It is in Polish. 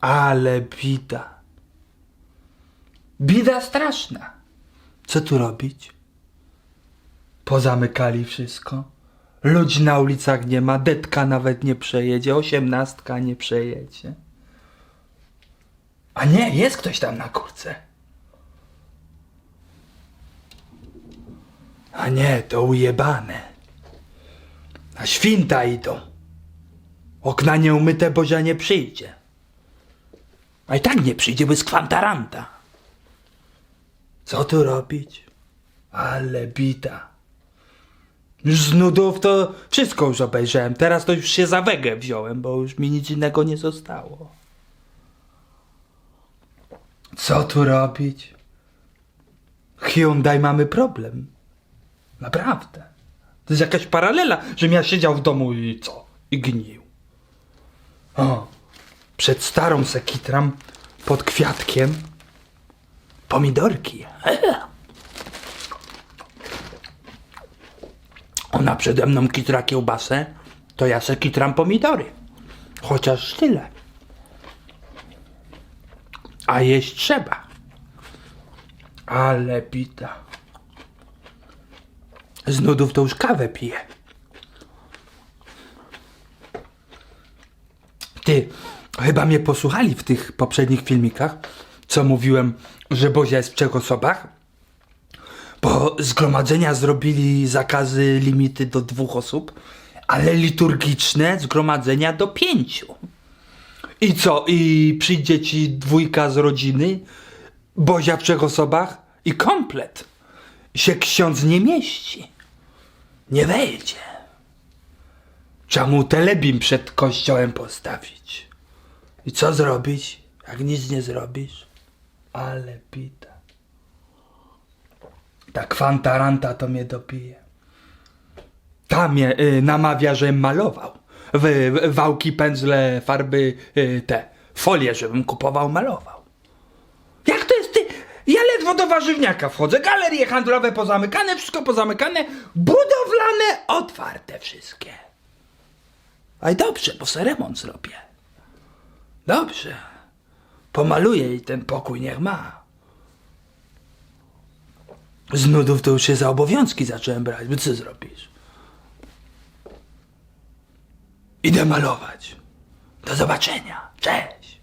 Ale bida. Bida straszna. Co tu robić? Pozamykali wszystko. Ludzi na ulicach nie ma, detka nawet nie przejedzie, osiemnastka nie przejedzie. A nie, jest ktoś tam na kurce. A nie, to ujebane. Na święta idą. Okna nieumyte, Bozia nie przyjdzie. A i tak nie przyjdzie, bo jest kwantaranta. Co tu robić? Ale bita. Już z nudów to wszystko już obejrzałem. Teraz to już się za wegę wziąłem, bo już mi nic innego nie zostało. Co tu robić? Hyundai mamy problem. Naprawdę. To jest jakaś paralela, żebym ja siedział w domu i co? I gnił. O, przed starą sekitram, pod kwiatkiem, pomidorki. Ona przede mną kitra kiełbasę, to ja se pomidory. Chociaż tyle. A jeść trzeba. Ale bita. Z nudów to już kawę piję. Ty, chyba mnie posłuchali w tych poprzednich filmikach, co mówiłem, że Bozia jest w trzech osobach, bo zgromadzenia zrobili zakazy limity do dwóch osób, ale liturgiczne zgromadzenia do pięciu. I co? I przyjdzie ci dwójka z rodziny, Bozia w trzech osobach i komplet. Się ksiądz nie mieści. Nie wejdzie. Trzeba mu telebim przed kościołem postawić. I co zrobić, jak nic nie zrobisz? Ale pita. Ta kwantaranta to mnie dobije. Ta mnie y, namawia, żebym malował. W, w, wałki, pędzle, farby, y, te. Folie, żebym kupował, malował. Jak to jest ty? Ja ledwo do warzywniaka wchodzę. Galerie handlowe pozamykane, wszystko pozamykane. Budowlane otwarte wszystkie. A i dobrze, bo se remont zrobię. Dobrze. Pomaluję i ten pokój niech ma. Z nudów to już się za obowiązki zacząłem brać. Bo co zrobisz? Idę malować. Do zobaczenia. Cześć.